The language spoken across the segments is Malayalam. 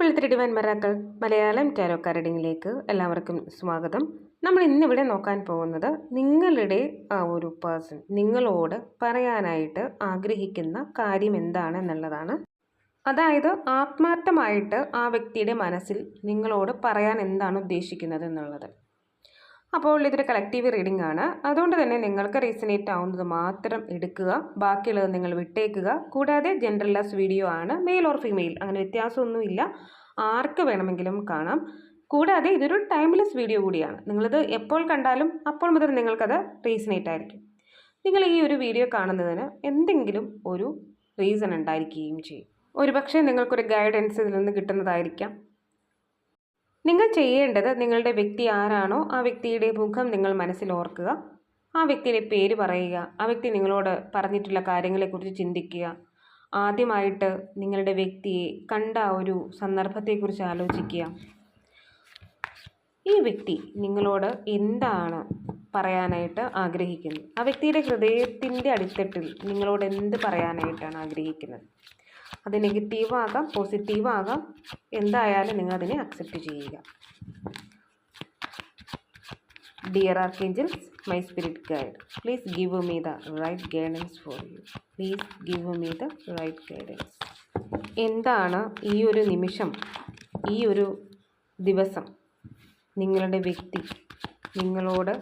ഇപ്പോഴത്തെ ഡിവൈൻ മറാക്കൾ മലയാളം ടാരോ റീഡിങ്ങിലേക്ക് എല്ലാവർക്കും സ്വാഗതം. നമ്മൾ ഇന്നിവിടെ നോക്കാൻ പോകുന്നത് നിങ്ങളുടെ ആ ഒരു പേഴ്സൺ നിങ്ങളോട് പറയാനായിട്ട് ആഗ്രഹിക്കുന്ന കാര്യം എന്താണ് എന്നുള്ളതാണ്. അതായത് ആത്മാർത്ഥമായിട്ട് ആ വ്യക്തിയുടെ മനസ്സിൽ നിങ്ങളോട് പറയാൻ എന്താണ് ഉദ്ദേശിക്കുന്നത് എന്നുള്ളത്. അപ്പോൾ ഇതൊരു കളക്റ്റീവ് റീഡിംഗ് ആണ്. അതുകൊണ്ട് തന്നെ നിങ്ങൾക്ക് റീസണേറ്റ് ആവുന്നത് മാത്രം എടുക്കുക. ബാക്കിയുള്ളത് നിങ്ങൾ വിട്ടേക്കുക. കൂടാതെ ജെൻഡർലെസ് വീഡിയോ ആണ്. മെയിൽ ഓർ ഫീമെയിൽ അങ്ങനെ വ്യത്യാസമൊന്നുമില്ല. ആർക്ക് വേണമെങ്കിലും കാണാം. കൂടാതെ ഇതൊരു ടൈംലെസ് വീഡിയോ കൂടിയാണ്. നിങ്ങളിത് എപ്പോൾ കണ്ടാലും അപ്പോൾ മുതൽ നിങ്ങൾക്കത് റീസണേറ്റ് ആയിരിക്കും. നിങ്ങൾ ഈ ഒരു വീഡിയോ കാണുന്നതിന് എന്തെങ്കിലും ഒരു റീസൺ ഉണ്ടായിരിക്കുകയും ചെയ്യും. ഒരുപക്ഷെ നിങ്ങൾക്കൊരു ഗൈഡൻസ് ഇതിൽ നിന്ന് കിട്ടുന്നതായിരിക്കാം. നിങ്ങൾ ചെയ്യേണ്ടത് നിങ്ങളുടെ വ്യക്തി ആരാണോ ആ വ്യക്തിയുടെ മുഖം നിങ്ങൾ മനസ്സിൽ ഓർക്കുക. ആ വ്യക്തിയുടെ പേര് പറയുക. ആ വ്യക്തി നിങ്ങളോട് പറഞ്ഞിട്ടുള്ള കാര്യങ്ങളെക്കുറിച്ച് ചിന്തിക്കുക. ആദ്യമായിട്ട് നിങ്ങളുടെ വ്യക്തിയെ കണ്ട ഒരു സന്ദർഭത്തെക്കുറിച്ച് ആലോചിക്കുക. ഈ വ്യക്തി നിങ്ങളോട് എന്താണ് പറയാനായിട്ട് ആഗ്രഹിക്കുന്നത്? ആ വ്യക്തിയുടെ ഹൃദയത്തിന്റെ അടിത്തട്ടിൽ നിങ്ങളോട് എന്ത് പറയാനായിട്ടാണ് ആഗ്രഹിക്കുന്നത്? അത് നെഗറ്റീവാകാം പോസിറ്റീവാകാം എന്തായാലും നിങ്ങൾ അതിനെ അക്സെപ്റ്റ് ചെയ്യുക. Dear archangels my spirit guide please give me the right guidance for you please give me the right guidance എന്താണ് ഈ ഒരു നിമിഷം ഈ ഒരു ദിവസം നിങ്ങളുടെ വ്യക്തി നിങ്ങളോട്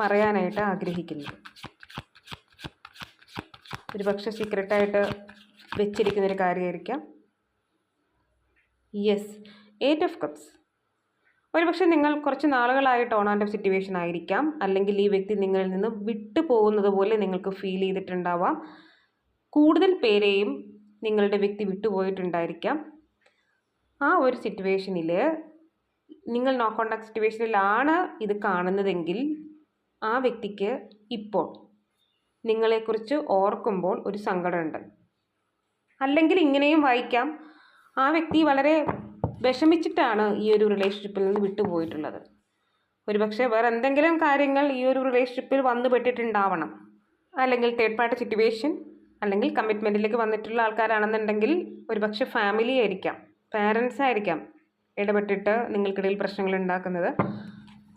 പറയാനായിട്ട് ആഗ്രഹിക്കുന്നത്? ഒരുപക്ഷെ സീക്രട്ടായിട്ട് വെച്ചിരിക്കുന്ന ഒരു കാര്യമായിരിക്കാം. യെസ് എയ്റ്റ് ഓഫ് കപ്സ് ഒരുപക്ഷെ നിങ്ങൾ കുറച്ച് നാളുകളായിട്ട് ഓൺ ഓഫ് സിറ്റുവേഷൻ ആയിരിക്കാം. അല്ലെങ്കിൽ ഈ വ്യക്തി നിങ്ങളിൽ നിന്ന് വിട്ടു പോകുന്നത് പോലെ നിങ്ങൾക്ക് ഫീൽ ചെയ്തിട്ടുണ്ടാവാം. കൂടുതൽ പേരെയും നിങ്ങളുടെ വ്യക്തി വിട്ടുപോയിട്ടുണ്ടായിരിക്കാം ആ ഒരു സിറ്റുവേഷനിൽ നിങ്ങൾ നോ കോണ്ടാക്ട് സിറ്റുവേഷനിലാണ് ഇത് കാണുന്നതെങ്കിൽ ആ വ്യക്തിക്ക് ഇപ്പോൾ നിങ്ങളെക്കുറിച്ച് ഓർക്കുമ്പോൾ ഒരു സങ്കടമുണ്ട്. അല്ലെങ്കിൽ ഇങ്ങനെയും വായിക്കാം. ആ വ്യക്തി വളരെ വിഷമിച്ചിട്ടാണ് ഈ ഒരു റിലേഷൻഷിപ്പിൽ നിന്ന് വിട്ടുപോയിട്ടുള്ളത്. ഒരുപക്ഷെ വേറെ എന്തെങ്കിലും കാര്യങ്ങൾ ഈ ഒരു റിലേഷൻഷിപ്പിൽ വന്നു പെട്ടിട്ടുണ്ടാവണം. അല്ലെങ്കിൽ തേർഡ് പാർട്ടി സിറ്റുവേഷൻ അല്ലെങ്കിൽ കമ്മിറ്റ്മെന്റിലേക്ക് വന്നിട്ടുള്ള ആൾക്കാരാണെന്നുണ്ടെങ്കിൽ ഒരുപക്ഷെ ഫാമിലി ആയിരിക്കാം പാരൻസ് ആയിരിക്കാം ഇടപെട്ടിട്ട് നിങ്ങൾക്കിടയിൽ പ്രശ്നങ്ങൾ ഉണ്ടാക്കുന്നത്.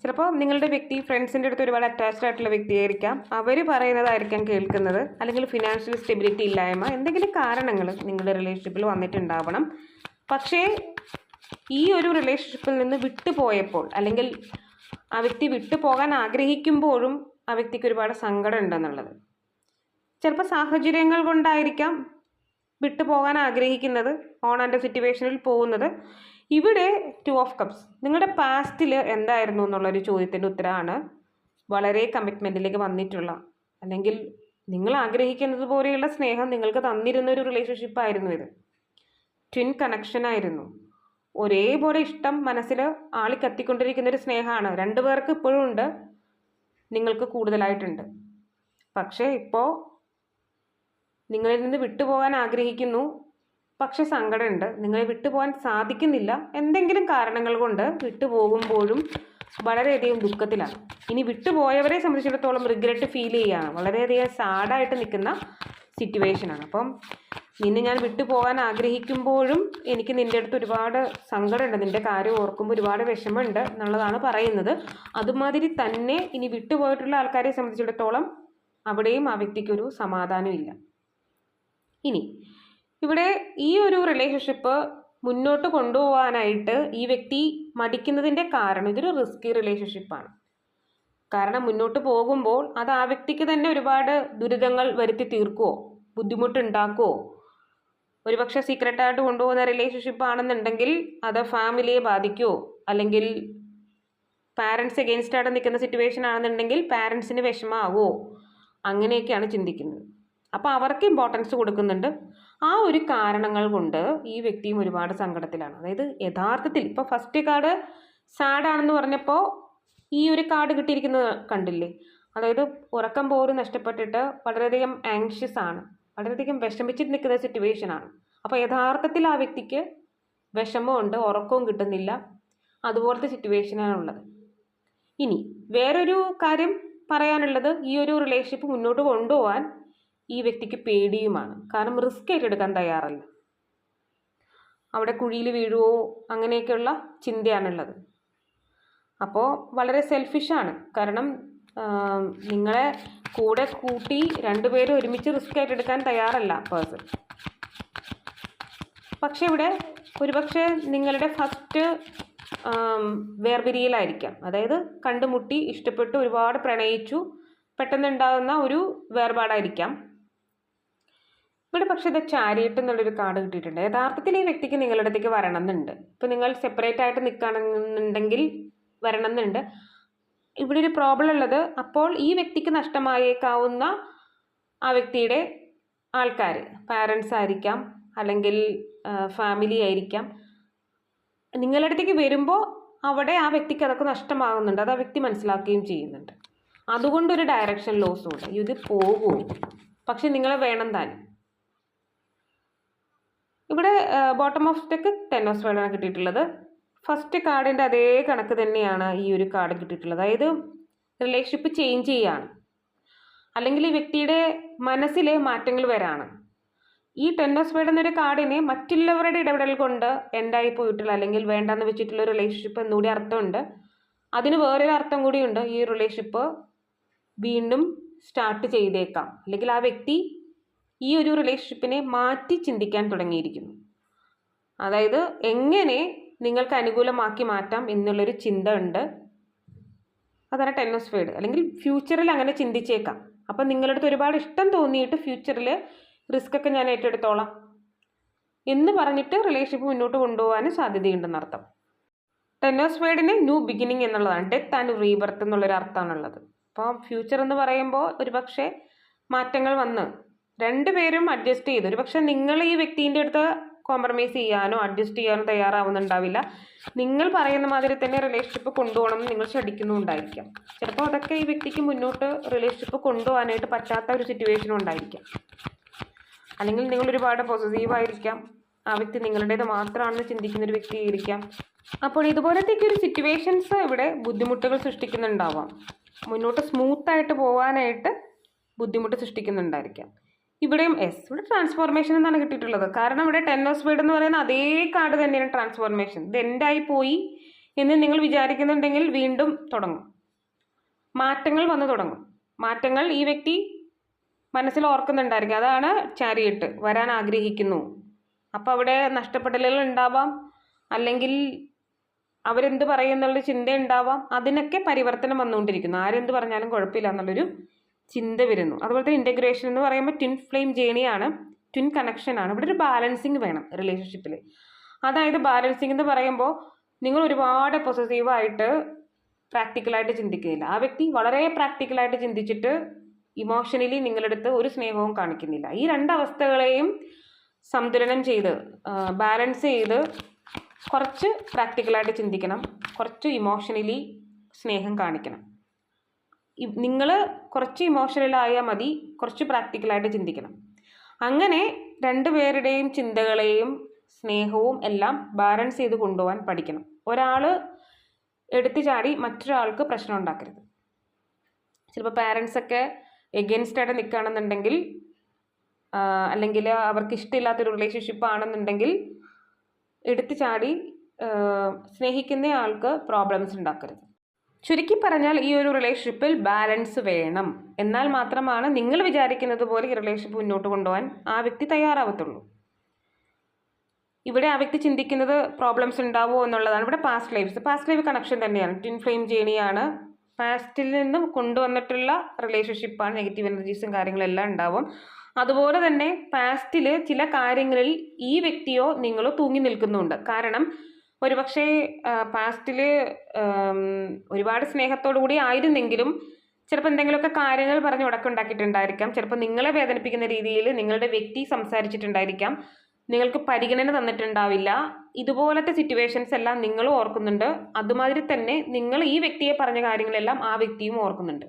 ചിലപ്പോൾ നിങ്ങളുടെ വ്യക്തി ഫ്രണ്ട്സിന്റെ അടുത്ത് ഒരുപാട് അറ്റാച്ച്ഡ് ആയിട്ടുള്ള വ്യക്തിയായിരിക്കാം. അവർ പറയുന്നതായിരിക്കാം കേൾക്കുന്നത്. അല്ലെങ്കിൽ ഫിനാൻഷ്യൽ സ്റ്റെബിലിറ്റി ഇല്ലായ്മ എന്തെങ്കിലും കാരണങ്ങൾ നിങ്ങളുടെ റിലേഷൻഷിപ്പിൽ വന്നിട്ടുണ്ടാവണം. പക്ഷേ ഈ ഒരു റിലേഷൻഷിപ്പിൽ നിന്ന് വിട്ടുപോയപ്പോൾ അല്ലെങ്കിൽ ആ വ്യക്തി വിട്ടുപോകാൻ ആഗ്രഹിക്കുമ്പോഴും ആ വ്യക്തിക്ക് ഒരുപാട് സങ്കടം ഉണ്ടെന്നുള്ളത്. ചിലപ്പോൾ സാഹചര്യങ്ങൾ കൊണ്ടായിരിക്കാം വിട്ടുപോകാൻ ആഗ്രഹിക്കുന്നത് ഓൺ ആൻഡ് സിറ്റുവേഷനിൽ പോകുന്നത്. ഇവിടെ ടു ഓഫ് കപ്സ് നിങ്ങളുടെ പാസ്റ്റിൽ എന്തായിരുന്നു എന്നുള്ളൊരു ചോദ്യത്തിന്റെ ഉത്തരമാണ് വളരെ കമ്മിറ്റ്മെന്റിലേക്ക് വന്നിട്ടുള്ള അല്ലെങ്കിൽ നിങ്ങൾ ആഗ്രഹിക്കുന്നത് പോലെയുള്ള സ്നേഹം നിങ്ങൾക്ക് തന്നിരുന്ന ഒരു റിലേഷൻഷിപ്പ് ആയിരുന്നു ഇത്. ട്വിൻ കണക്ഷൻ ആയിരുന്നു. ഒരേപോലെ ഇഷ്ടം മനസ്സിൽ ആളി കത്തിക്കൊണ്ടിരിക്കുന്ന ഒരു സ്നേഹമാണ്. രണ്ടു പേർക്ക് ഇപ്പോഴും ഉണ്ട്. നിങ്ങൾക്ക് കൂടുതലായിട്ടുണ്ട്. പക്ഷേ ഇപ്പോൾ നിങ്ങളിൽ നിന്ന് വിട്ടുപോകാൻ ആഗ്രഹിക്കുന്നു. പക്ഷെ സങ്കടമുണ്ട്. നിങ്ങളെ വിട്ടുപോകാൻ സാധിക്കുന്നില്ല. എന്തെങ്കിലും കാരണങ്ങൾ കൊണ്ട് വിട്ടുപോകുമ്പോഴും വളരെയധികം ദുഃഖത്തിലാണ്. ഇനി വിട്ടുപോയവരെ സംബന്ധിച്ചിടത്തോളം റിഗ്രറ്റ് ഫീൽ ചെയ്യുകയാണ്. വളരെയധികം സാഡായിട്ട് നിൽക്കുന്ന സിറ്റുവേഷനാണ് അപ്പം നിന്നെ ഞാൻ വിട്ടുപോകാൻ ആഗ്രഹിക്കുമ്പോഴും എനിക്ക് നിന്റെ അടുത്ത് ഒരുപാട് സങ്കടമുണ്ട്. നിന്റെ കാര്യം ഓർക്കുമ്പോൾ ഒരുപാട് വിഷമമുണ്ട് എന്നുള്ളതാണ് പറയുന്നത്. അതുമാതിരി തന്നെ ഇനി വിട്ടുപോയിട്ടുള്ള ആൾക്കാരെ സംബന്ധിച്ചിടത്തോളം അവിടെയും ആ വ്യക്തിക്കൊരു സമാധാനമില്ല ഇനി ഇവിടെ ഈ ഒരു റിലേഷൻഷിപ്പ് മുന്നോട്ട് കൊണ്ടുപോകാനായിട്ട് ഈ വ്യക്തി മടിക്കുന്നതിന്റെ കാരണം ഇതൊരു റിസ്കി റിലേഷൻഷിപ്പാണ് കാരണം മുന്നോട്ട് പോകുമ്പോൾ അത് ആ വ്യക്തിക്ക് തന്നെ ഒരുപാട് ദുരിതങ്ങൾ വരുത്തി തീർക്കുമോ ബുദ്ധിമുട്ടുണ്ടാക്കുമോ ഒരുപക്ഷെ സീക്രട്ടായിട്ട് കൊണ്ടുപോകുന്ന റിലേഷൻഷിപ്പ് ആണെന്നുണ്ടെങ്കിൽ അത് ഫാമിലിയെ ബാധിക്കുമോ അല്ലെങ്കിൽ പാരൻസ് എഗെയിൻസ്റ്റ് ആയിട്ട് നിൽക്കുന്ന സിറ്റുവേഷൻ ആണെന്നുണ്ടെങ്കിൽ പാരൻസിന് വിഷമാവോ അങ്ങനെയൊക്കെയാണ് ചിന്തിക്കുന്നത്. അപ്പോൾ അവർക്ക് ഇമ്പോർട്ടൻസ് കൊടുക്കുന്നുണ്ട്. ആ ഒരു കാരണങ്ങൾ കൊണ്ട് ഈ വ്യക്തിയും ഒരുപാട് സങ്കടത്തിലാണ്. അതായത് യഥാർത്ഥത്തിൽ ഇപ്പോൾ ഫസ്റ്റ് കാർഡ് സാഡാണെന്ന് പറഞ്ഞപ്പോൾ ഈ ഒരു കാർഡ് കിട്ടിയിരിക്കുന്നത് കണ്ടില്ലേ? അതായത് ഉറക്കം പോലും നഷ്ടപ്പെട്ടിട്ട് വളരെയധികം ആങ്ഷ്യസ് ആണ്. വളരെയധികം വിഷമിച്ചിട്ട് നിൽക്കുന്ന സിറ്റുവേഷൻ ആണ്. അപ്പോൾ യഥാർത്ഥത്തിൽ ആ വ്യക്തിക്ക് വിഷമമുണ്ട് ഉറക്കവും കിട്ടുന്നില്ല. അതുപോലത്തെ സിറ്റുവേഷനാണുള്ളത് ഇനി വേറൊരു കാര്യം പറയാനുള്ളത് ഈ ഒരു റിലേഷൻഷിപ്പ് മുന്നോട്ട് കൊണ്ടുപോകാൻ ഈ വ്യക്തിക്ക് പേടിയുമാണ്. കാരണം റിസ്ക് ഏറ്റെടുക്കാൻ തയ്യാറല്ല. അവിടെ കുഴിയിൽ വീഴുവോ അങ്ങനെയൊക്കെയുള്ള ചിന്തയാണുള്ളത്. അപ്പോൾ വളരെ സെൽഫിഷാണ് കാരണം നിങ്ങളെ കൂടെ കൂട്ടി രണ്ടുപേരും ഒരുമിച്ച് റിസ്ക് ഏറ്റെടുക്കാൻ തയ്യാറല്ല പേഴ്സൺ പക്ഷെ ഇവിടെ ഒരുപക്ഷെ നിങ്ങളുടെ ഫസ്റ്റ് വേർപിരിയലായിരിക്കാം. അതായത് കണ്ടുമുട്ടി ഇഷ്ടപ്പെട്ട് ഒരുപാട് പ്രണയിച്ചു പെട്ടെന്നുണ്ടാകുന്ന ഒരു വേർപാടായിരിക്കാം. ഇവിടെ പക്ഷേ ഇത് ചാരിയറ്റ് എന്നുള്ളൊരു കാർഡ് കിട്ടിയിട്ടുണ്ട്. യഥാർത്ഥത്തിൽ ഈ വ്യക്തിക്ക് നിങ്ങളുടെ അടുത്തേക്ക് വരണം എന്നുണ്ട് ഇപ്പം നിങ്ങൾ സെപ്പറേറ്റ് ആയിട്ട് നിൽക്കുകയാണെന്നുണ്ടെങ്കിൽ വരണം എന്നുണ്ട് ഇവിടെ ഒരു പ്രോബ്ലം ഉള്ളത് അപ്പോൾ ഈ വ്യക്തിക്ക് നഷ്ടമായേക്കാവുന്ന ആ വ്യക്തിയുടെ ആൾക്കാർ പാരൻസ് ആയിരിക്കാം അല്ലെങ്കിൽ ഫാമിലി ആയിരിക്കാം. നിങ്ങളുടെ അടുത്തേക്ക് വരുമ്പോൾ അവിടെ ആ വ്യക്തിക്ക് അതൊക്കെ നഷ്ടമാകുന്നുണ്ട്. അത് ആ വ്യക്തി മനസ്സിലാക്കുകയും ചെയ്യുന്നുണ്ട്. അതുകൊണ്ടൊരു ഡയറക്ഷൻ ലോസ് ഉണ്ട്. ഇത് പോകും. പക്ഷെ നിങ്ങളെ വേണം താനും. ഇവിടെ bottom of stack ten of സ്പേഡാണ് കിട്ടിയിട്ടുള്ളത്. ഫസ്റ്റ് കാർഡിന്റെ അതേ കണക്ക് തന്നെയാണ് ഈ ഒരു കാർഡ് കിട്ടിയിട്ടുള്ളത്. അതായത് റിലേഷൻഷിപ്പ് ചേഞ്ച് ചെയ്യാണ്. അല്ലെങ്കിൽ ഈ വ്യക്തിയുടെ മനസ്സിലെ മാറ്റങ്ങൾ വരാണ്. ഈ ടെൻ ഓഫ് സ്പേഡ് എന്നൊരു കാർഡിനെ മറ്റുള്ളവരുടെ ഇടപെടൽ കൊണ്ട് എൻഡായി പോയിട്ടുള്ള അല്ലെങ്കിൽ വേണ്ടെന്ന് വെച്ചിട്ടുള്ള റിലേഷൻഷിപ്പ് എന്നുകൂടി അർത്ഥമുണ്ട്. അതിന് വേറൊരു അർത്ഥം കൂടിയുണ്ട്. ഈ റിലേഷൻഷിപ്പ് വീണ്ടും സ്റ്റാർട്ട് ചെയ്തേക്കാം. അല്ലെങ്കിൽ ആ വ്യക്തി ഈ ഒരു റിലേഷൻഷിപ്പിനെ മാറ്റി ചിന്തിക്കാൻ തുടങ്ങിയിരിക്കുന്നു. അതായത് എങ്ങനെ നിങ്ങൾക്ക് അനുകൂലമാക്കി മാറ്റാം എന്നുള്ളൊരു ചിന്ത ഉണ്ട്. അതാണ് സ്പേഡ് അല്ലെങ്കിൽ ഫ്യൂച്ചറിൽ അങ്ങനെ ചിന്തിച്ചേക്കാം. അപ്പം നിങ്ങളുടെ അടുത്ത് ഒരുപാട് ഇഷ്ടം തോന്നിയിട്ട് ഫ്യൂച്ചറിൽ റിസ്ക് ഒക്കെ ഞാൻ ഏറ്റെടുത്തോളാം എന്ന് പറഞ്ഞിട്ട് റിലേഷൻഷിപ്പ് മുന്നോട്ട് കൊണ്ടുപോകാനും സാധ്യതയുണ്ടെന്നർത്ഥം സ്പേഡിന് ന്യൂ ബിഗിനിങ് എന്നുള്ളതാണ്. ഡെത്ത് ആൻഡ് റീബർത്ത് എന്നുള്ളൊരു അർത്ഥമാണുള്ളത് അപ്പോൾ ഫ്യൂച്ചർ എന്ന് പറയുമ്പോൾ ഒരുപക്ഷെ മാറ്റങ്ങൾ വന്ന് രണ്ടുപേരും അഡ്ജസ്റ്റ് ചെയ്ത്. ഒരു പക്ഷേ നിങ്ങൾ ഈ വ്യക്തിന്റെ അടുത്ത് കോംപ്രമൈസ് ചെയ്യാനോ അഡ്ജസ്റ്റ് ചെയ്യാനോ തയ്യാറാവുന്നുണ്ടാവില്ല. നിങ്ങൾ പറയുന്ന മാതിരി തന്നെ റിലേഷൻഷിപ്പ് കൊണ്ടുപോകണം എന്ന് നിങ്ങൾ ശ്രദ്ധിക്കുന്നുണ്ടായിരിക്കാം ചിലപ്പോൾ അതൊക്കെ ഈ വ്യക്തിക്ക് മുന്നോട്ട് റിലേഷൻഷിപ്പ് കൊണ്ടുപോകാനായിട്ട് പറ്റാത്ത ഒരു സിറ്റുവേഷനും ഉണ്ടായിരിക്കാം. അല്ലെങ്കിൽ നിങ്ങൾ ഒരുപാട് പോസിറ്റീവ് ആയിരിക്കാം. ആ വ്യക്തി നിങ്ങളുടേത് മാത്രമാണെന്ന് ചിന്തിക്കുന്ന ഒരു വ്യക്തി ആയിരിക്കാം. അപ്പോൾ ഇതുപോലത്തേക്ക് ഒരു സിറ്റുവേഷൻസ് ഇവിടെ ബുദ്ധിമുട്ടുകൾ സൃഷ്ടിക്കുന്നുണ്ടാവാം. മുന്നോട്ട് സ്മൂത്തായിട്ട് പോകാനായിട്ട് ബുദ്ധിമുട്ട് സൃഷ്ടിക്കുന്നുണ്ടായിരിക്കാം. ഇവിടെയും എസ് ഇവിടെ ട്രാൻസ്ഫോർമേഷൻ എന്നാണ് കിട്ടിയിട്ടുള്ളത്. കാരണം ഇവിടെ ടെൻ ഓഫ് സ്പീഡ് എന്ന് പറയുന്ന അതേ കാർഡ് തന്നെയാണ് ട്രാൻസ്ഫോർമേഷൻ ഇത് എൻഡായി പോയി എന്ന് നിങ്ങൾ വിചാരിക്കുന്നുണ്ടെങ്കിൽ വീണ്ടും തുടങ്ങും. മാറ്റങ്ങൾ വന്നു തുടങ്ങും. മാറ്റങ്ങൾ ഈ വ്യക്തി മനസ്സിൽ ഓർക്കുന്നുണ്ടായിരിക്കും. അതാണ് ചാരിയിട്ട് വരാൻ ആഗ്രഹിക്കുന്നു. അപ്പോൾ അവിടെ നഷ്ടപ്പെടലുകൾ ഉണ്ടാവാം. അല്ലെങ്കിൽ അവരെന്ത് പറയും എന്നുള്ള ചിന്ത ഉണ്ടാവാം. അതിനൊക്കെ പരിവർത്തനം വന്നുകൊണ്ടിരിക്കുന്നു. ആരെന്ത് പറഞ്ഞാലും കുഴപ്പമില്ല എന്നുള്ളൊരു ചിന്ത വരുന്നു. അതുപോലെ തന്നെ ഇന്റഗ്രേഷൻ എന്ന് പറയുമ്പോൾ ട്വിൻ ഫ്ലെയിം ജേണിയാണ് ട്വിൻ കണക്ഷനാണ് ഇവിടെ ഒരു ബാലൻസിങ് വേണം റിലേഷൻഷിപ്പിൽ അതായത് ബാലൻസിങ് എന്ന് പറയുമ്പോൾ നിങ്ങൾ ഒരുപാട് പൊസസീവായിട്ട് പ്രാക്ടിക്കലായിട്ട് ചിന്തിക്കുന്നില്ല ആ വ്യക്തി വളരെ പ്രാക്ടിക്കലായിട്ട് ചിന്തിച്ചിട്ട് ഇമോഷണലി നിങ്ങളുടെ അടുത്ത് ഒരു സ്നേഹവും കാണിക്കുന്നില്ല. ഈ രണ്ട് അവസ്ഥകളെയും ചെയ്ത് ബാലൻസ് ചെയ്ത് കുറച്ച് പ്രാക്ടിക്കലായിട്ട് ചിന്തിക്കണം. കുറച്ച് ഇമോഷണലി സ്നേഹം കാണിക്കണം. നിങ്ങൾ കുറച്ച് ഇമോഷണലായാൽ മതി കുറച്ച് പ്രാക്ടിക്കലായിട്ട് ചിന്തിക്കണം. അങ്ങനെ രണ്ടുപേരുടെയും ചിന്തകളെയും സ്നേഹവും എല്ലാം ബാലൻസ് ചെയ്ത് കൊണ്ടുപോകാൻ പഠിക്കണം. ഒരാൾ എടുത്തു ചാടി മറ്റൊരാൾക്ക് പ്രശ്നം ഉണ്ടാക്കരുത്. ചിലപ്പോൾ പാരൻസൊക്കെ എഗെയിൻസ്റ്റ് ആയിട്ട് നിൽക്കുകയാണെന്നുണ്ടെങ്കിൽ അല്ലെങ്കിൽ അവർക്ക് ഇഷ്ടമില്ലാത്തൊരു റിലേഷൻഷിപ്പ് ആണെന്നുണ്ടെങ്കിൽ എടുത്തു ചാടി സ്നേഹിക്കുന്ന ആൾക്ക് പ്രോബ്ലംസ് ഉണ്ടാക്കരുത്. ചുരുക്കി പറഞ്ഞാൽ ഈ ഒരു റിലേഷൻഷിപ്പിൽ ബാലൻസ് വേണം. എന്നാൽ മാത്രമാണ് നിങ്ങൾ വിചാരിക്കുന്നത് പോലെ ഈ റിലേഷൻഷിപ്പ് മുന്നോട്ട് കൊണ്ടുപോകാൻ ആ വ്യക്തി തയ്യാറാവത്തുള്ളൂ. ഇവിടെ ആ വ്യക്തി ചിന്തിക്കുന്നത് പ്രോബ്ലംസ് ഉണ്ടാവുമോ എന്നുള്ളതാണ്. ഇവിടെ past lives past life connection തന്നെയാണ്. ട്വിൻ ഫ്ലെയിം ജേണിയാണ് പാസ്റ്റിൽ നിന്നും കൊണ്ടുവന്നിട്ടുള്ള റിലേഷൻഷിപ്പാണ് നെഗറ്റീവ് എനർജീസും കാര്യങ്ങളെല്ലാം ഉണ്ടാവും. അതുപോലെ തന്നെ പാസ്റ്റിൽ ചില കാര്യങ്ങളിൽ ഈ വ്യക്തിയോ നിങ്ങളോ തൂങ്ങി നിൽക്കുന്നുണ്ട്. കാരണം ഒരുപക്ഷെ പാസ്റ്റിൽ ഒരുപാട് സ്നേഹത്തോടു കൂടി ആയിരുന്നെങ്കിലും ചിലപ്പോൾ എന്തെങ്കിലുമൊക്കെ കാര്യങ്ങൾ പറഞ്ഞ് ഉടക്കുണ്ടാക്കിയിട്ടുണ്ടായിരിക്കാം ചിലപ്പോൾ നിങ്ങളെ വേദനിപ്പിക്കുന്ന രീതിയിൽ നിങ്ങളുടെ വ്യക്തി സംസാരിച്ചിട്ടുണ്ടായിരിക്കാം. നിങ്ങൾക്ക് പരിഗണന തന്നിട്ടുണ്ടാവില്ല. ഇതുപോലത്തെ സിറ്റുവേഷൻസ് എല്ലാം നിങ്ങളും ഓർക്കുന്നുണ്ട്. അതുമാതിരി തന്നെ നിങ്ങൾ ഈ വ്യക്തിയെ പറഞ്ഞ കാര്യങ്ങളെല്ലാം ആ വ്യക്തിയും ഓർക്കുന്നുണ്ട്.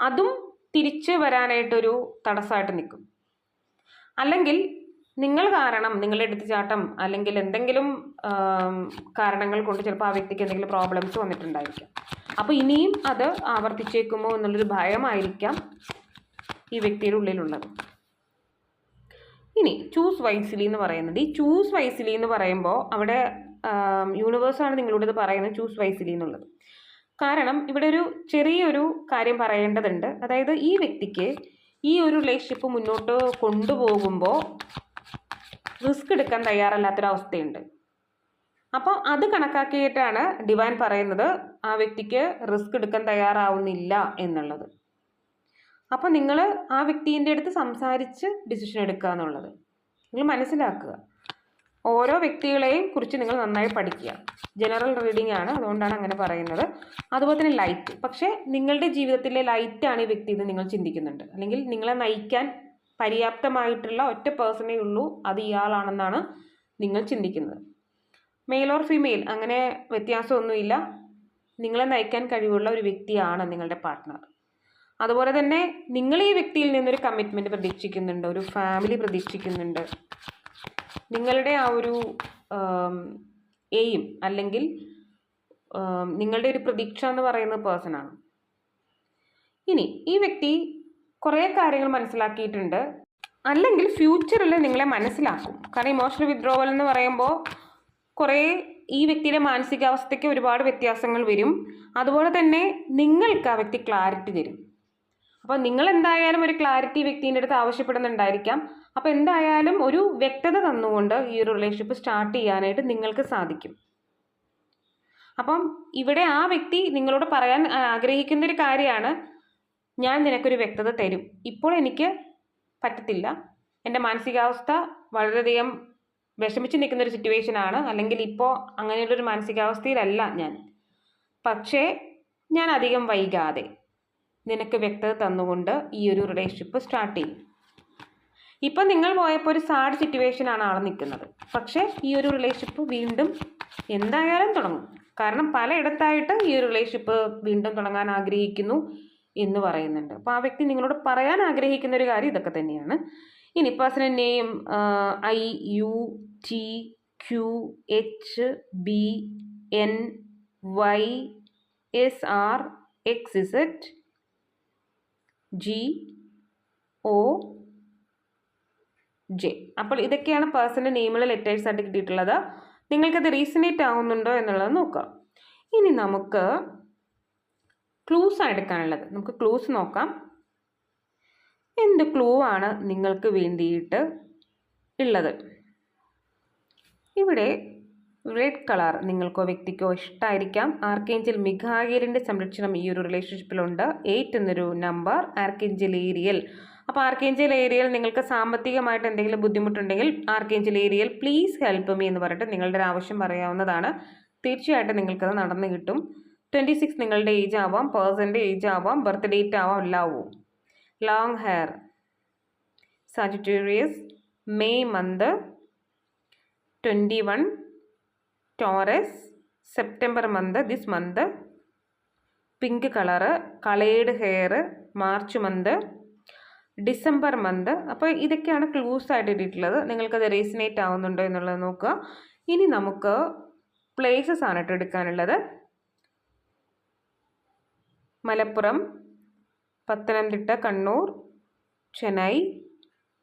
അതും തിരിച്ചു വരാനായിട്ടൊരു തടസ്സമായിട്ട് നിൽക്കും. അല്ലെങ്കിൽ നിങ്ങൾ കാരണം നിങ്ങളുടെ എടുത്തുചാട്ടം അല്ലെങ്കിൽ എന്തെങ്കിലും കാരണങ്ങൾ കൊണ്ട് ചിലപ്പോൾ ആ വ്യക്തിക്ക് എന്തെങ്കിലും പ്രോബ്ലംസ് വന്നിട്ടുണ്ടായിരിക്കാം. അപ്പോൾ ഇനിയും അത് ആവർത്തിച്ചേക്കുമോ എന്നുള്ളൊരു ഭയമായിരിക്കാം ഈ വ്യക്തിയുടെ ഉള്ളിലുള്ളത്. ഇനി ചൂസ് വൈസിലി എന്ന് പറയുന്നത്. ഈ ചൂസ് വൈസിലി എന്ന് പറയുമ്പോൾ അവിടെ യൂണിവേഴ്സാണ് നിങ്ങളോട് ഇത് പറയുന്നത് ചൂസ് വൈസിലി എന്നുള്ളത്. കാരണം ഇവിടെ ഒരു ചെറിയൊരു കാര്യം പറയേണ്ടതുണ്ട്. അതായത് ഈ വ്യക്തിക്ക് ഈ ഒരു റിലേഷൻഷിപ്പ് മുന്നോട്ട് കൊണ്ടുപോകുമ്പോൾ റിസ്ക് എടുക്കാൻ തയ്യാറല്ലാത്തൊരവസ്ഥയുണ്ട്. അപ്പോൾ അത് കണക്കാക്കിയിട്ടാണ് ഡിവൈൻ പറയുന്നത് ആ വ്യക്തിക്ക് റിസ്ക് എടുക്കാൻ തയ്യാറാവുന്നില്ല എന്നുള്ളത്. അപ്പോൾ നിങ്ങൾ ആ വ്യക്തിന്റെ അടുത്ത് സംസാരിച്ച് ഡിസിഷൻ എടുക്കുക എന്നുള്ളത്. നിങ്ങൾ മനസ്സിലാക്കുക. ഓരോ വ്യക്തികളെയും കുറിച്ച് നിങ്ങൾ നന്നായി പഠിക്കുക. ജനറൽ റീഡിംഗ് ആണ് അതുകൊണ്ടാണ് അങ്ങനെ പറയുന്നത്. അതുപോലെ തന്നെ ലൈറ്റ്. പക്ഷേ നിങ്ങളുടെ ജീവിതത്തിലെ ലൈറ്റാണ് ഈ വ്യക്തി എന്ന് നിങ്ങൾ ചിന്തിക്കുന്നുണ്ട്. അല്ലെങ്കിൽ നിങ്ങളെ നയിക്കാൻ പര്യാപ്തമായിട്ടുള്ള ഒറ്റ പേഴ്സണേ ഉള്ളൂ അത് ഇയാളാണെന്നാണ് നിങ്ങൾ ചിന്തിക്കുന്നത്. മെയിൽ ഓർ ഫീമെയിൽ അങ്ങനെ വ്യത്യാസമൊന്നുമില്ല. നിങ്ങളെ നയിക്കാൻ കഴിവുള്ള ഒരു വ്യക്തിയാണ് നിങ്ങളുടെ പാർട്ട്ണർ അതുപോലെ തന്നെ നിങ്ങൾ ഈ വ്യക്തിയിൽ നിന്നൊരു കമ്മിറ്റ്മെന്റ് പ്രതീക്ഷിക്കുന്നുണ്ട് ഒരു ഫാമിലി പ്രതീക്ഷിക്കുന്നുണ്ട്. നിങ്ങളുടെ ആ ഒരു എയിം അല്ലെങ്കിൽ നിങ്ങളുടെ ഒരു പ്രതീക്ഷ എന്ന് പറയുന്ന പേഴ്സണാണ് ഇനി ഈ വ്യക്തി കുറേ കാര്യങ്ങൾ മനസ്സിലാക്കിയിട്ടുണ്ട്. അല്ലെങ്കിൽ ഫ്യൂച്ചറിൽ നിങ്ങളെ മനസ്സിലാക്കും. കാരണം ഇമോഷണൽ വിത്ഡ്രോവൽ എന്ന് പറയുമ്പോൾ കുറേ ഈ വ്യക്തിയുടെ മാനസികാവസ്ഥയ്ക്ക് ഒരുപാട് വ്യത്യാസങ്ങൾ വരും. അതുപോലെ തന്നെ നിങ്ങൾക്ക് ആ വ്യക്തി ക്ലാരിറ്റി തരും. അപ്പോൾ നിങ്ങൾ എന്തായാലും ഒരു ക്ലാരിറ്റി വ്യക്തിന്റെ അടുത്ത് ആവശ്യപ്പെടുന്നുണ്ടായിരിക്കാം. അപ്പോൾ എന്തായാലും ഒരു വ്യക്തത തന്നുകൊണ്ട് ഈ ഒരു റിലേഷൻഷിപ്പ് സ്റ്റാർട്ട് ചെയ്യാനായിട്ട് നിങ്ങൾക്ക് സാധിക്കും. അപ്പം ഇവിടെ ആ വ്യക്തി നിങ്ങളോട് പറയാൻ ആഗ്രഹിക്കുന്ന ഒരു കാര്യമാണ്. ഞാൻ നിനക്കൊരു വ്യക്തത തരും. ഇപ്പോൾ എനിക്ക് പറ്റത്തില്ല. എന്റെ മാനസികാവസ്ഥ വളരെയധികം വിഷമിച്ച് നിൽക്കുന്ന ഒരു സിറ്റുവേഷനാണ് അല്ലെങ്കിൽ ഇപ്പോൾ അങ്ങനെയുള്ളൊരു മാനസികാവസ്ഥയിലല്ല ഞാൻ. പക്ഷേ ഞാൻ അധികം വൈകാതെ നിനക്ക് വ്യക്തത തന്നുകൊണ്ട് ഈ ഒരു റിലേഷൻഷിപ്പ് സ്റ്റാർട്ട് ചെയ്യും. ഇപ്പം നിങ്ങൾ പോയപ്പോൾ ഒരു സാഡ് സിറ്റുവേഷനാണ് ആൾ നിൽക്കുന്നത്. പക്ഷേ ഈ ഒരു റിലേഷൻഷിപ്പ് വീണ്ടും എന്തായാലും തുടങ്ങും. കാരണം പലയിടത്തായിട്ട് ഈ ഒരു റിലേഷൻഷിപ്പ് വീണ്ടും തുടങ്ങാൻ ആഗ്രഹിക്കുന്നു. എന്ന് പറയുന്നുണ്ട്. അപ്പോൾ ആ വ്യക്തി നിങ്ങളോട് പറയാൻ ആഗ്രഹിക്കുന്ന ഒരു കാര്യം ഇതൊക്കെ തന്നെയാണ്. ഇനി personal name I U T Q H B N Y S R X Z G O J അപ്പോൾ ഇതൊക്കെയാണ് പേഴ്സന്റെ നെയിമിലെ ലെറ്റേഴ്സ് ആയിട്ട് കിട്ടിയിട്ടുള്ളത്. നിങ്ങൾക്കത് റീസണേറ്റ് ആവുന്നുണ്ടോ എന്നുള്ളത് നോക്കാം. ഇനി നമുക്ക് ക്ലൂസ് എടുക്കാനുള്ളത്. നമുക്ക് ക്ലൂസ് നോക്കാം. എന്ത് ക്ലൂ ആണ് നിങ്ങൾക്ക് വേണ്ടിയിട്ട് ഉള്ളത്? ഇവിടെ റെഡ് കളർ നിങ്ങൾക്കോ വ്യക്തിക്കോ ഇഷ്ടമായിരിക്കാം ആർക്കേഞ്ചൽ മിഖായേലിന്റെ സംരക്ഷണം ഈ ഒരു റിലേഷൻഷിപ്പിലുണ്ട് എയ്റ്റ് എന്നൊരു നമ്പർ ആർക്കേഞ്ചൽ ഏരിയൽ അപ്പോൾ ആർക്കേഞ്ചൽ ഏരിയൽ നിങ്ങൾക്ക് സാമ്പത്തികമായിട്ട് എന്തെങ്കിലും ബുദ്ധിമുട്ടുണ്ടെങ്കിൽ archangel Ariel please help me എന്ന് പറഞ്ഞിട്ട് നിങ്ങളുടെ ഒരു ആവശ്യം പറയാവുന്നതാണ്. തീർച്ചയായിട്ടും നിങ്ങൾക്കത് നടന്നു കിട്ടും. ട്വന്റി സിക്സ് നിങ്ങളുടെ ഏജ് ആവാം പേഴ്സന്റെ ഏജ് ആവാം ബർത്ത് ഡേറ്റ് ആവാം ആവും long hair Sagittarius May month twenty one Taurus September month this month pink colour coloured hair March month December month അപ്പോൾ ഇതൊക്കെയാണ് ക്ലൂസ് ആയിട്ട് ഇട്ടിട്ടുള്ളത്. നിങ്ങൾക്കത് റീസണേറ്റ് ആവുന്നുണ്ടോ എന്നുള്ളത് നോക്കുക. ഇനി നമുക്ക് പ്ലേസസ് ആണ് കേട്ടോ എടുക്കാനുള്ളത്. മലപ്പുറം പത്തനംതിട്ട കണ്ണൂർ ചെന്നൈ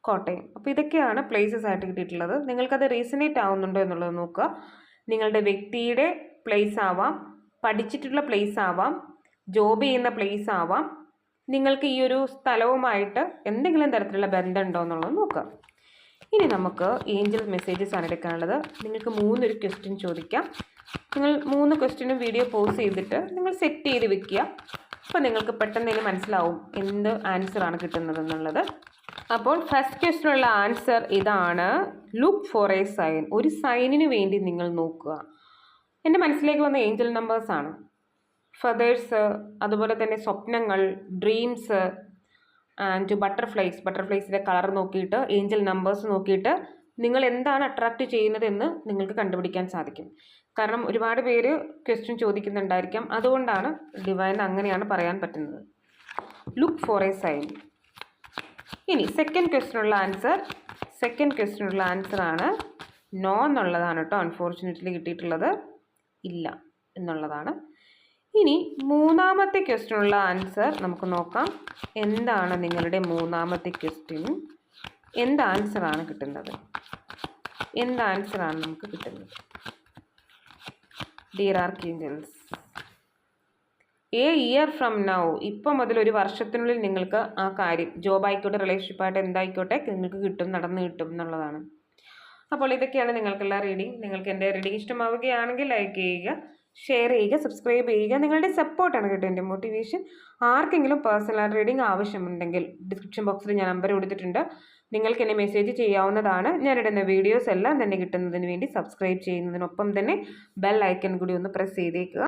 കോട്ടയം. അപ്പോൾ ഇതൊക്കെയാണ് പ്ലേസസ് ആയിട്ട് കിട്ടിയിട്ടുള്ളത്. നിങ്ങൾക്കത് റീസണേറ്റ് ആവുന്നുണ്ടോ എന്നുള്ളത് നോക്കുക. നിങ്ങളുടെ വ്യക്തിയുടെ പ്ലേസ് ആവാം പഠിച്ചിട്ടുള്ള പ്ലേസ് ആവാം ജോബ് ചെയ്യുന്ന പ്ലേസ് ആവാം നിങ്ങൾക്ക് ഈ ഒരു സ്ഥലവുമായിട്ട് എന്തെങ്കിലും തരത്തിലുള്ള ബന്ധമുണ്ടോ എന്നുള്ളത് നോക്കുക. ഇനി നമുക്ക് ഏഞ്ചൽ മെസ്സേജസ് ആണ് എടുക്കാനുള്ളത്. നിങ്ങൾക്ക് മൂന്നൊരു ക്വസ്റ്റ്യൻ ചോദിക്കാം. നിങ്ങൾ മൂന്ന് ക്വസ്റ്റ്യനും വീഡിയോ പോസ് ചെയ്തിട്ട് നിങ്ങൾ സെറ്റ് ചെയ്ത് വെക്കുക. അപ്പോൾ നിങ്ങൾക്ക് പെട്ടെന്ന് തന്നെ മനസ്സിലാവും എന്ത് ആൻസറാണ് ആണ് കിട്ടുന്നത് എന്നുള്ളത് അപ്പോൾ ഫസ്റ്റ് ക്വസ്റ്റിനുള്ള ആൻസർ ഇതാണ്. ലുക്ക് ഫോർ എ സൈൻ ഒരു സൈനിന് വേണ്ടി നിങ്ങൾ നോക്കുക. എന്റെ മനസ്സിലേക്ക് വന്ന ഏഞ്ചൽ നമ്പേഴ്സാണ് ഫെതേഴ്സ് അതുപോലെ തന്നെ സ്വപ്നങ്ങൾ ഡ്രീംസ് ആൻഡ് ബട്ടർഫ്ലൈസ് ബട്ടർഫ്ലൈസിന്റെ കളർ നോക്കിയിട്ട് ഏഞ്ചൽ നമ്പേഴ്സ് നോക്കിയിട്ട് നിങ്ങൾ എന്താണ് അട്രാക്റ്റ് ചെയ്യുന്നതെന്ന് നിങ്ങൾക്ക് കണ്ടുപിടിക്കാൻ സാധിക്കും. കാരണം ഒരുപാട് പേര് ക്വസ്റ്റ്യൻ ചോദിക്കുന്നുണ്ടായിരിക്കാം. അതുകൊണ്ടാണ് ഡിവൈൻ അങ്ങനെയാണ് പറയാൻ പറ്റുന്നത്. ലുക്ക് ഫോർ എ സൈൻ ഇനി സെക്കൻഡ് ക്വസ്റ്റിനുള്ള ആൻസർ സെക്കൻഡ് ക്വസ്റ്റിനുള്ള ആൻസർ ആണ് നോ എന്നുള്ളതാണ് കേട്ടോ അൺഫോർച്ചുനേറ്റ്ലി കിട്ടിയിട്ടുള്ളത് ഇല്ല എന്നുള്ളതാണ്. ഇനി മൂന്നാമത്തെ ക്വസ്റ്റിനുള്ള ആൻസർ നമുക്ക് നോക്കാം. എന്താണ് നിങ്ങളുടെ മൂന്നാമത്തെ ക്വസ്റ്റ്യൻ എന്ത് ആൻസറാണ് കിട്ടുന്നത്? എന്ത് ആൻസറാണ് നമുക്ക് കിട്ടുന്നത്? Dear archangels a year from now ഇപ്പം മുതൽ ഒരു വർഷത്തിനുള്ളിൽ നിങ്ങൾക്ക് ആ കാര്യം ജോബ് ആയിക്കോട്ടെ റിലേഷൻഷിപ്പ് ആയിട്ട് എന്തായിക്കോട്ടെ നിങ്ങൾക്ക് കിട്ടും നടന്ന് കിട്ടും എന്നുള്ളതാണ്. അപ്പോൾ ഇതൊക്കെയാണ് നിങ്ങൾക്കുള്ള റീഡിംഗ് നിങ്ങൾക്ക് എന്റെ റീഡിംഗ് ഇഷ്ടമാവുകയാണെങ്കിൽ ലൈക്ക് ചെയ്യുക ഷെയർ ചെയ്യുക സബ്സ്ക്രൈബ് ചെയ്യുക. നിങ്ങളുടെ സപ്പോർട്ടാണ് കേട്ടോ എന്റെ മോട്ടിവേഷൻ ആർക്കെങ്കിലും പേഴ്സണൽ റീഡിംഗ് ആവശ്യമുണ്ടെങ്കിൽ ഡിസ്ക്രിപ്ഷൻ ബോക്സിൽ ഞാൻ നമ്പർ കൊടുത്തിട്ടുണ്ട്. നിങ്ങൾക്ക് എന്നെ മെസ്സേജ് ചെയ്യാവുന്നതാണ്. ഞാനിടുന്ന വീഡിയോസ് എല്ലാം തന്നെ കിട്ടുന്നതിന് വേണ്ടി സബ്സ്ക്രൈബ് ചെയ്യുന്നതിനൊപ്പം തന്നെ ബെൽ ഐക്കൺ കൂടി ഒന്ന് പ്രസ് ചെയ്തേക്കുക.